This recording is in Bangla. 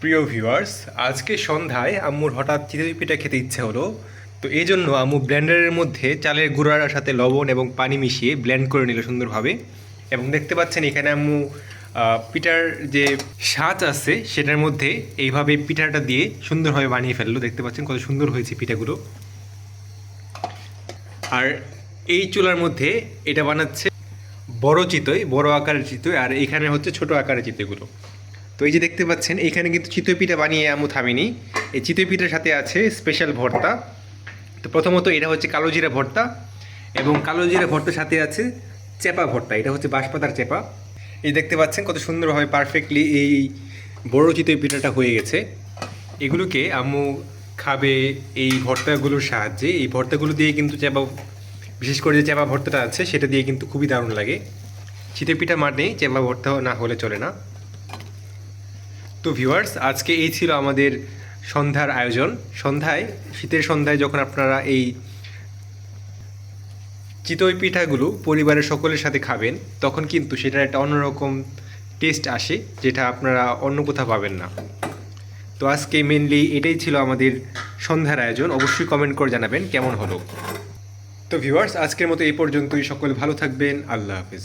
প্রিয় ভিউয়ার্স আজকে সন্ধ্যায় আম্মুর হঠাৎ চিতই পিঠা খেতে ইচ্ছে হলো। তো এই জন্য আম্মু ব্লেন্ডারের মধ্যে চালের গুঁড়ার সাথে লবণ এবং পানি মিশিয়ে ব্লেন্ড করে নিল সুন্দরভাবে। এবং দেখতে পাচ্ছেন এখানে আম্মু পিঠার যে সাজ আছে সেটার মধ্যে এইভাবে পিঠাটা দিয়ে সুন্দরভাবে বানিয়ে ফেলল। দেখতে পাচ্ছেন কত সুন্দর হয়েছে পিঠাগুলো। আর এই চুলার মধ্যে এটা বানাচ্ছে বড় চিতই, বড় আকারের চিতই, আর এখানে হচ্ছে ছোট আকারের চিতইগুলো। তো এই যে দেখতে পাচ্ছেন এখানে কিন্তু চিতই পিঠা বানিয়ে আমু থামিনি। এই চিতই পিঠার সাথে আছে স্পেশাল ভর্তা। তো প্রথমত এটা হচ্ছে কালো জিরা ভর্তা এবং কালো জিরা ভর্তার সাথে আছে চেপা ভর্তা। এটা হচ্ছে বাঁশপাতার চেপা। এই দেখতে পাচ্ছেন কত সুন্দরভাবে পারফেক্টলি এই বড় চিতই পিঠাটা হয়ে গেছে। এগুলোকে আম্মু খাবে এই ভর্তাগুলোর সাহায্যে। এই ভর্তাগুলো দিয়ে কিন্তু চেপা, বিশেষ করে যে চেপা ভর্তাটা আছে, সেটা দিয়ে কিন্তু খুবই দারুণ লাগে। চিতই পিঠা মানে চেপা ভর্তা না হলে চলে না। তো ভিউয়ার্স আজকে এই ছিল আমাদের সন্ধ্যার আয়োজন। সন্ধ্যায়, শীতের সন্ধ্যায় যখন আপনারা এই চিতই পিঠাগুলো পরিবারের সকলের সাথে খাবেন, তখন কিন্তু সেটার একটা অন্যরকম টেস্ট আসে, যেটা আপনারা অন্য কোথাও পাবেন না। তো আজকে মেনলি এটাই ছিল আমাদের সন্ধ্যার আয়োজন। অবশ্যই কমেন্ট করে জানাবেন কেমন হলো। তো ভিউয়ার্স আজকের মতো এই পর্যন্তই। সকলে ভালো থাকবেন। আল্লাহ হাফিজ।